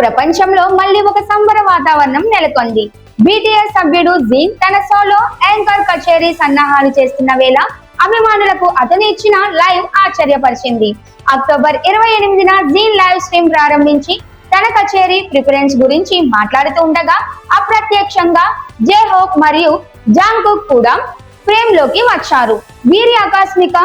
ప్రపంచంలో మళ్ళీ ఒక సంబర వాతావరణం నెలకొంది. బీటీఎస్ సభ్యుడు జీన్ తన సోలో యాంకర్ కచేరీ సన్నాహాలు చేస్తున్న వేళ అభిమానులకు అతను ఇచ్చిన లైవ్ ఆశ్చర్యపరిచింది. అక్టోబర్ ఇరవై ఎనిమిదిన జీన్ లైవ్ స్ట్రీమ్ ప్రారంభించి తన కచేరీ ప్రిఫరెన్స్ గురించి మాట్లాడుతూ ఉండగా అప్రత్యక్షంగా జే హోప్ మరియు జాంకుక్ కూడా ఫ్రేమ్లోకి వచ్చారు. వీరి ఆకస్మిక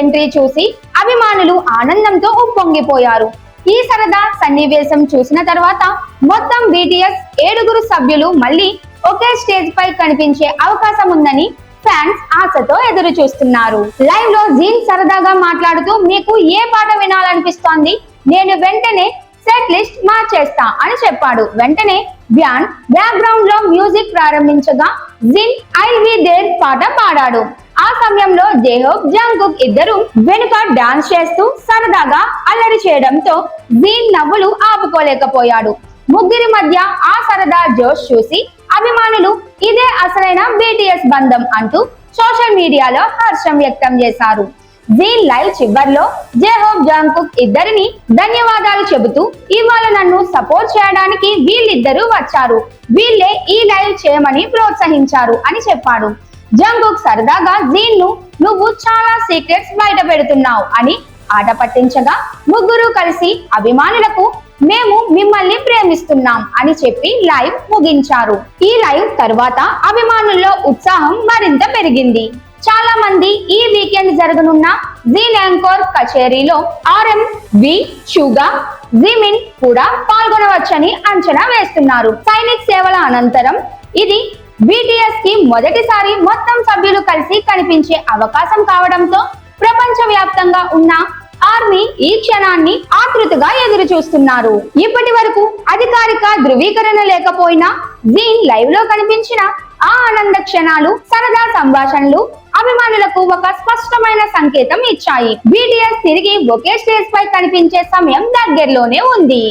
ఎంట్రీ చూసి అభిమానులు ఆనందంతో ఉప్పొంగిపోయారు. ఈ సరదా సన్నివేశం చూసిన తర్వాత మొత్తం బీటీఎస్ ఏడుగురు సభ్యులు మళ్ళీ ఒకే స్టేజ్ పై కనిపించే అవకాశం ఉందని ఫ్యాన్స్ ఆశతో ఎదురు చూస్తున్నారు. లైవ్లో జీన్ సరదాగా మాట్లాడుతూ మీకు ఏ పాట వినాలనిపిస్తోంది? నేను వెంటనే సెట్ లిస్ట్ మార్చేస్తా అని చెప్పాడు. వెంటనే బ్యాన్ బ్యాక్గ్రౌండ్లో మ్యూజిక్ ప్రారంభించగా జిన్ ఐ వి దేర్ పాట పాడాడు. ఆ సమయంలో జేహోబ్ జాంగుక్ ఇద్దరు వెనుక డాన్స్ చేస్తూ సరదాగా అల్లరి చేయడంతో జీన్ నవ్వులు ఆపుకోలేకపోయాడు. ముగ్గురి మధ్య ఆ సరదా జోష్ చూసి అభిమానులు ఇదే అసలైన బీటీఎస్ బంధం అంటూ సోషల్ మీడియాలో హర్షం వ్యక్తం చేశారు. జీన్ లైవ్ చివర్లో జేహోబ్ జాంకుక్ ఇద్దరిని ధన్యవాదాలు చెబుతూ ఇవాళ నన్ను సపోర్ట్ చేయడానికి వీళ్ళిద్దరూ వచ్చారు. వీళ్ళే ఈ లైవ్ చేయమని ప్రోత్సహించారు అని చెప్పాడు. జంగుక్ సరదాగా జీన్ను నువ్వు చాలా సీక్రెట్స్ బయట పెడుతున్నావు అని ఆట పట్టించగా ముగ్గురు కలిసి అభిమానులకు మేము మిమ్మల్ని ప్రేమిస్తున్నాం అని చెప్పి లైవ్ ముగించారు. ఈ లైవ్ తర్వాత అభిమానుల్లో ఉత్సాహం మరింత పెరిగింది. చాలా మంది ఈ వీకెండ్ జరగనున్న జీ ల్యాంకోర్ కచేరీలో ఆర్ఎం వి షుగా జిమిన్ కూడా పాల్గొనవచ్చని అంచనా వేస్తున్నారు. సైనిక్ సేవల అనంతరం ఇది బీటీఎస్కి మొదటిసారి మొత్తం సభ్యులు కలిసి కనిపించే అవకాశం కావడంతో ప్రపంచ వ్యాప్తంగా ఉన్న ఆర్మీ ఈ క్షణాన్ని ఆతృతగా ఎదురు చూస్తున్నారు ఇప్పటి వరకు అధికారిక ధృవీకరణ లేకపోయినా జీన్ లైవ్లో కనిపించిన ఆ ఆనంద క్షణాలు సరదా సంభాషణలు అభిమానులకు ఒక స్పష్టమైన సంకేతం ఇచ్చాయి. బీటీఎస్ తిరిగి ఒకే స్టేజ్ పై కనిపించే సమయం దగ్గరలోనే ఉంది.